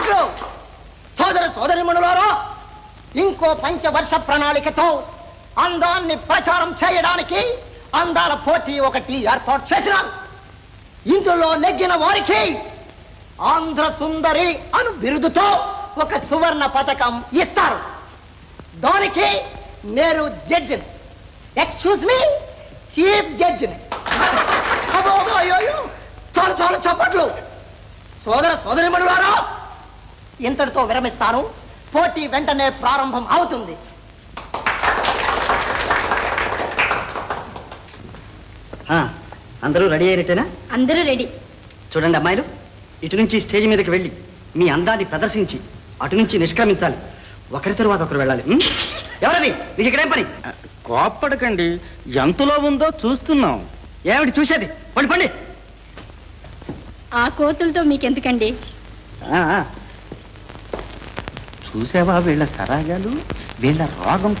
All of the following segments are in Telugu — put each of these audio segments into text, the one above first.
చప్పట్లు సోదర సోదరిమణులారా ఇంకో పంచవర్ష ప్రణాళికతో అందాన్ని ప్రచారం చేయడానికి అందాల పోటీ ఒకటి ఏర్పాటు చేసినాను ఇందులో నెగ్గిన వారికి ఆంధ్ర సుందరి అను బిరుదుతో ఒక సువర్ణ పథకం ఇస్తారు. దానికి నేను జడ్జిని. ఎక్స్క్యూజ్ మీ చీఫ్ జడ్జిని చాలు చాలు చప్పట్లు. సోదర సోదరిమణులారా ఇంతటితో విరమిస్తాను. పోటీ వెంటనే ప్రారంభం అవుతుంది. ఆ, అందరూ రెడీ అయినట్టేనా? అందరూ రెడీ. చూడండి అమ్మాయిలు ఇటు నుంచి స్టేజ్ మీదకి వెళ్ళి మీ అందాన్ని ప్రదర్శించి అటు నుంచి నిష్క్రమించాలి. ఒకరి తరువాత ఒకరు వెళ్ళాలి? ఎవరది? మీకు ఇక్కడేం పని? కోప్పడకండి. ఎంతలో ఉందో చూస్తున్నాం. ఏమిటి చూసేది? పండి పండి. ఆ కోతులతో మీకెందుకండి. చూసావా వీళ్ళ సరాగాలు వీళ్ళ రోగం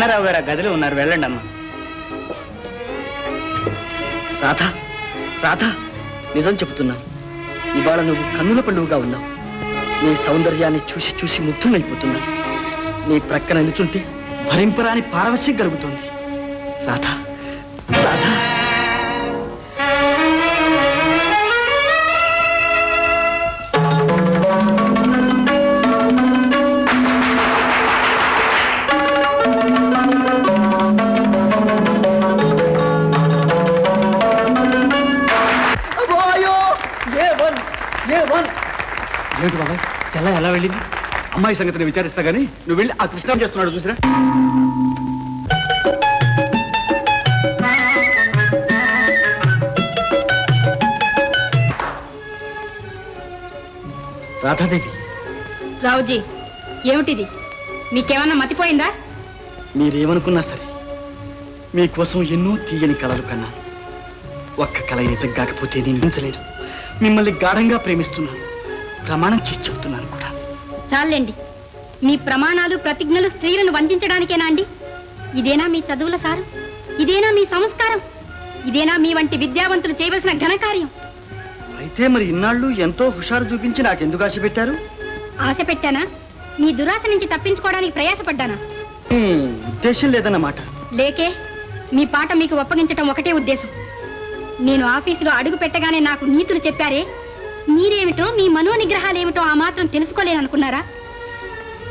కృష్ణారావు గారు ఆ గదిలో ఉన్నారు. వెళ్ళండి అమ్మా. రాధ రాధ నిజం చెబుతున్నాను ఇవాళ నువ్వు కన్నుల పండుగగా ఉన్నావు. నీ సౌందర్యాన్ని చూసి చూసి ముగ్ధునైపోతున్నాను నీ ప్రక్కన నిలుచుంటే భరింపరాని పారవశ్యం కలుగుతుంది. రాధా రాధా. ఎలా వెళ్ళింది. అమ్మాయి సంగతిని విచారిస్తా గానీ నువ్వు వెళ్ళి ఆ కృష్ణ చేస్తున్నాడు చూసిరా. రాధాదేవి. రావుజీ ఏమిటిది? మీకేమన్నా మతిపోయిందా? మీరేమనుకున్నా సరే మీకోసం ఎన్నో తీయని కలలు కన్నాను ఒక్క కల నిజం కాకపోతే నేను ఉంచలేను మిమ్మల్ని గాఢంగా ప్రేమిస్తున్నాను. ప్రమాణం చేసి చెబుతున్నాను కూడా చాలండి. మీ ప్రమాణాలు ప్రతిజ్ఞలు స్త్రీలను వంచడానికేనా అండి? ఇదేనా మీ చదువుల సారం? ఇదేనా మీ సంస్కారం? ఇదేనా మీ వంటి విద్యావంతులు చేయవలసిన ఘనకార్యం? అయితే మరి ఇన్నాళ్ళు ఎంతో హుషారు చూపించి నాకెందుకు ఆశ పెట్టారు? ఆశ పెట్టానా? మీ దురాశ నుంచి తప్పించుకోవడానికి ప్రయాసపడ్డానా? ఉద్దేశం లేదన్నమాట. లేకే మీ పాట మీకు ఒప్పగించటం ఒకటే ఉద్దేశం. నేను ఆఫీసులో అడుగు పెట్టగానే నాకు నీతులు చెప్పారే మీరేమిటో మీ మనో నిగ్రహాలేమిటో ఆ మాత్రం తెలుసుకోలేననుకున్నారా?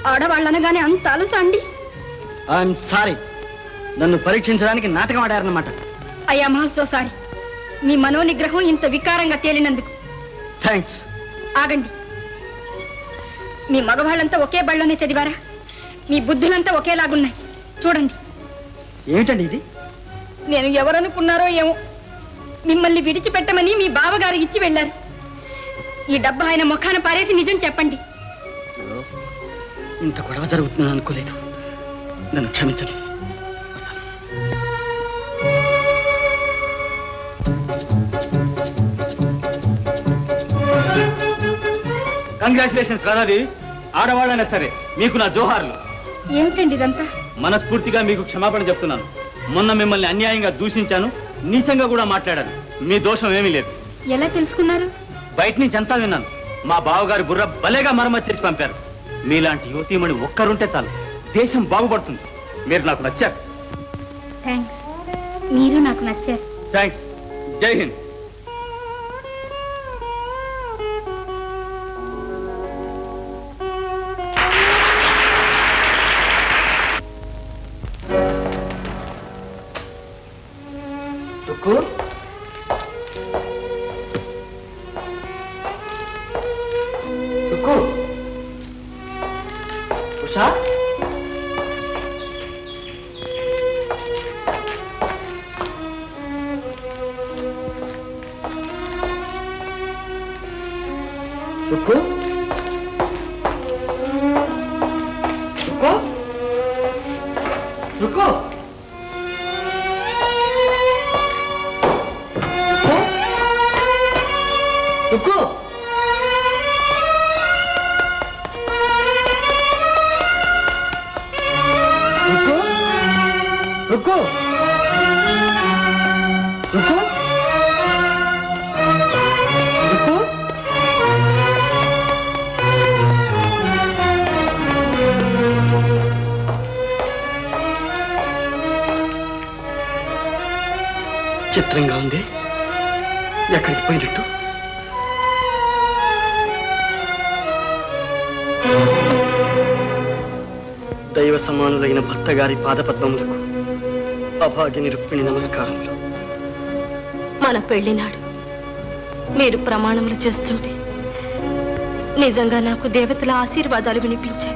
ఆడవాళ్ళనగానే అంత అలస అండి. I'm sorry. నన్ను పరీక్షించడానికి నాటకం ఆడారన్నమాట. అయ్యా మహల్సో సారీ మీ మనో నిగ్రహం ఇంత వికారంగా తేలినందుకు. థ్యాంక్స్ ఆగండి. మీ మగవాళ్ళంతా ఒకే బళ్ళలోనే చదివారా? మీ బుద్ధులంతా ఒకేలాగున్నాయి. చూడండి. ఏమిటండి ఇది? నేను ఎవరనుకున్నారో ఏమో. మిమ్మల్ని విడిచిపెట్టమని మీ బావగారు ఇచ్చి వెళ్ళారు. ఈ డబ్బా ఆయన ముఖాన పారేసి నిజం చెప్పండి. ఇంత గొడవ జరుగుతుందని అనుకోలేదు. నన్ను క్షమించండి. కంగ్రాచులేషన్స్ రాధాదేవి ఆడవాళ్ళైనా సరే మీకు నా జోహార్లు. ఏమిటండి ఇదంతా? మనస్ఫూర్తిగా మీకు క్షమాపణ చెప్తున్నాను. మొన్న మిమ్మల్ని అన్యాయంగా దూషించాను నీచంగా కూడా మాట్లాడాను. మీ దోషం ఏమీ లేదు. ఎలా తెలుసుకున్నారు? బయట నుంచి అంతా విన్నాను. మా బావగారు బుర్ర భలేగా మరమ్మతు చేసి పంపారు. మీలాంటి యువతీమణి ఒక్కరుంటే చాలు. దేశం బాగుపడుతుంది. మీరు నాకు నచ్చారు. థ్యాంక్స్ మీరు నాకు నచ్చారు. థ్యాంక్స్ జై హింద్. ఉషా రుక్కు రుక్కు రుక్కు రుక్కు రుక్కు రుక్కు రుక్కు రుక్కు రుక్కు చిత్రంగా ఉంది. ఎక్కడికి పోయినట్టు? దైవ సమానులైన భర్త గారి పాదపద్మములకు అభాగిని రుక్మిణి నమస్కారములు. మన పెళ్ళినాడు. మీరు ప్రమాణములు చేస్తుంటే నిజంగా నాకు దేవతల ఆశీర్వాదాలు వినిపించాయి.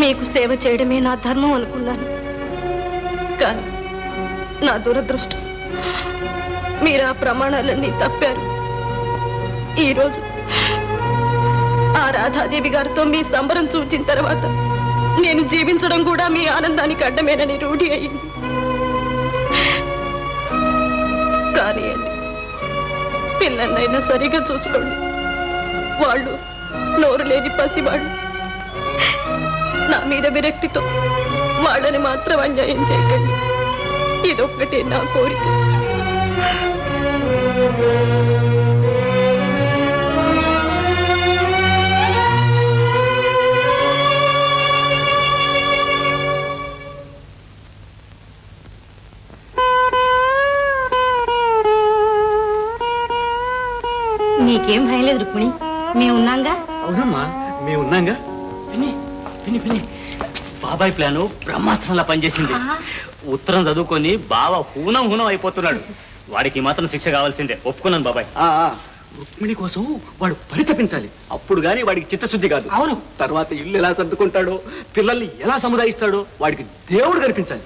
మీకు సేవ చేయడమే నా ధర్మం అనుకున్నాను. కానీ నా దురదృష్టం. మీరు ఆ ప్రమాణాలన్నీ తప్పారు. ఈరోజు ఆ రాధాదేవి గారితో మీ సంబరం చూచిన తర్వాత నేను జీవించడం కూడా మీ ఆనందానికి అడ్డమేనని రూఢి అయింది కానీ పిల్లలైనా సరిగా చూసుకోండి. వాళ్ళు నోరు లేని పసివాళ్ళు. నా మీద విరక్తితో వాళ్ళని మాత్రం అన్యాయం చేయకండి. ఇదొక్కటే నా కోరిక. నీకేం భయం లేదు రుక్మిణి. మేము ఉన్నాంగా? అవునమ్మా మేము ఉన్నాగా. పిన్ని పిన్ని పిన్ని బాబాయ్ ప్లాను బ్రహ్మాస్త్రంలా పనిచేసింది. ఉత్తరం చదువుకొని బావ హూనం హూనం అయిపోతున్నాడు. వాడికి మాత్రం శిక్ష కావాల్సిందే. ఒప్పుకున్నాను బాబాయ్. రుక్మిణి కోసం వాడు పరితపించాలి. అప్పుడు గాని వాడికి చిత్తశుద్ధి కాదు. అవును. తర్వాత ఇల్లు ఎలా సర్దుకుంటాడో పిల్లల్ని ఎలా సముదాయిస్తాడో వాడికి దేవుడు కనిపించాలి.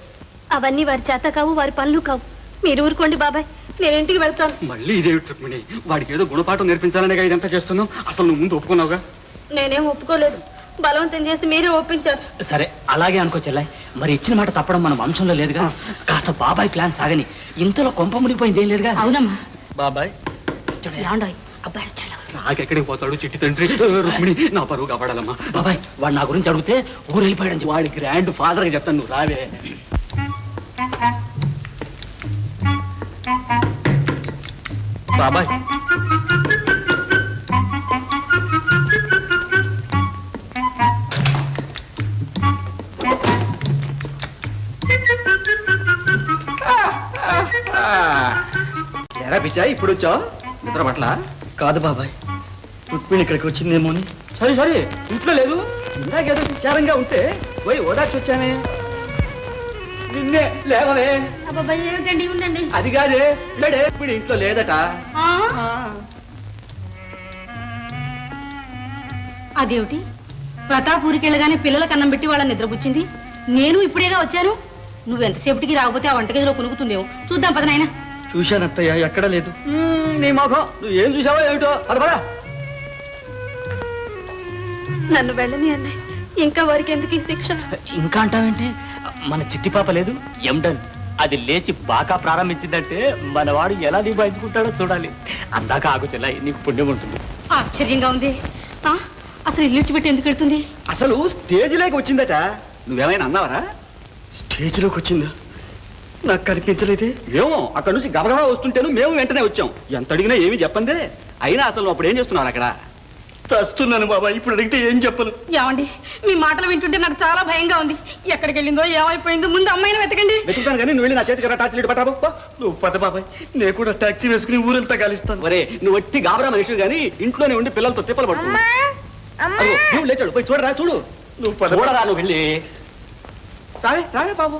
అవన్నీ వారి చేత కావు వారి పనులు కావు. మీరు ఊరుకోండి బాబాయ్. నేను ఇంటికి వెళ్తాను. మళ్ళీ ఇదేమిటి రుక్మిణి. వాడికి ఏదో గుణపాఠం నేర్పించాలనే ఇదంతా చేస్తున్నావు? అసలు నువ్వు ముందు ఒప్పుకున్నావుగా? నేనేం ఒప్పుకోలేదు. బలవంతం చేసి మీరే ఒప్పించారు. సరే అలాగే అనుకో చెల్లాయి. మరి ఇచ్చిన మాట తప్పడం మన వంశంలో లేదుగా. కాస్త బాబాయ్ ప్లాన్ సాగని. ఇంతలో కొంప మునిగిపోయింది ఏం లేదుగా? అవునమ్మా. బాబాయ్. అబ్బాయి వచ్చాడు. రాకెక్కడికి పోతాడు చిట్టి తండ్రి. రుక్మిణి నా పరువు కాపాడాలమ్మా. బాబాయ్ వాడు నా గురించి అడిగితే ఊరు వెళ్ళిపోయాడు వాడి గ్రాండ్ ఫాదర్కి చెప్తాను నువ్వు రావే. బాబాయ్. పిచ్చాయి ఇప్పుడు వచ్చావు నిద్ర పట్ల? కాదు బాబాయ్. రుక్మిణి ఇక్కడికి వచ్చిందేమో అని. సరే సరే. ఇంట్లో లేదు. ఇందాకేదో విచారంగా ఉంటే పోయి ఓదార్చి వచ్చానే. నిన్నే లేవలే అబ్బాయి ఏమిటండి? ఉండండి. అది కాదే. లేడే ఇప్పుడు ఇంట్లో లేదట. అదేమిటి? ప్రతాప్ ఊరికి వెళ్ళగానే పిల్లలకు అన్నం పెట్టి వాళ్ళని నిద్రపుచ్చింది. నేను ఇప్పుడేగా వచ్చాను? నువ్వెంతసేపటికి రాకపోతే ఆ వంటగదిలో కొనుక్కుతుందేమో చూద్దాం పద నాయనా. చూశాను అత్తయ్య ఎక్కడ లేదు. నీ మొఖం నువ్వు ఏం చూసావో ఏమిటో? పద. నన్ను వెళ్ళని అన్నయ్య ఇంకా వారికి ఎందుకు ఈ శిక్ష? ఇంకా అంటావేంటి? మన చిట్టి పాప లేదు. ఎండన్ అది లేచి బాగా ప్రారంభించిందంటే మనవాడు ఎలా నిభాయించుకుంటాడో చూడాలి. అందాక ఆగు చెల్లాయి నీకు పుణ్యం ఉంటుంది. ఆశ్చర్యంగా ఉంది. ఆ, అసలు ఇల్లు విడిచిపెట్టి ఎందుకు వెళ్తుంది? అసలు స్టేజ్లోకి వచ్చిందట. నువ్వేమైనా అన్నావరా? స్టేజ్లోకి వచ్చిందా? నాకు కనిపించలేదే. మేము అక్కడ నుంచి గబగబా వస్తుంటేను మేము వెంటనే వచ్చాం. ఎంత అడిగినా ఏమీ చెప్పందే? అయినా అసలు అప్పుడు ఏం చేస్తున్నావు అక్కడ? చస్తున్నాను బాబా ఇప్పుడు అడిగితే ఏం చెప్పను. ఏమండి మీ మాటలు వింటుంటే నాకు చాలా భయంగా ఉంది. ఎక్కడికి వెళ్ళిందో ఏమైపోయిందో ముందు అమ్మాయిని వెతకండి. వెతుకుతాను కానీ నువ్వు వెళ్ళి నా చేతికి రా టార్చ్ లైట్ పట్టాబో. నువ్వు పద బాబాయ్ నేను కూడా టాక్సీ వేసుకుని ఊరంతా కలుస్తాను ఒరే నువ్వు వట్టి గాబరా మనిషి కానీ ఇంట్లోనే ఉండి పిల్లలతో తిప్పలు నువ్వు లేచాడు. పోయి చూడరా చూడు. నువ్వు పద. చూడరా నువ్వు వెళ్ళి. రావే రావే బాబు.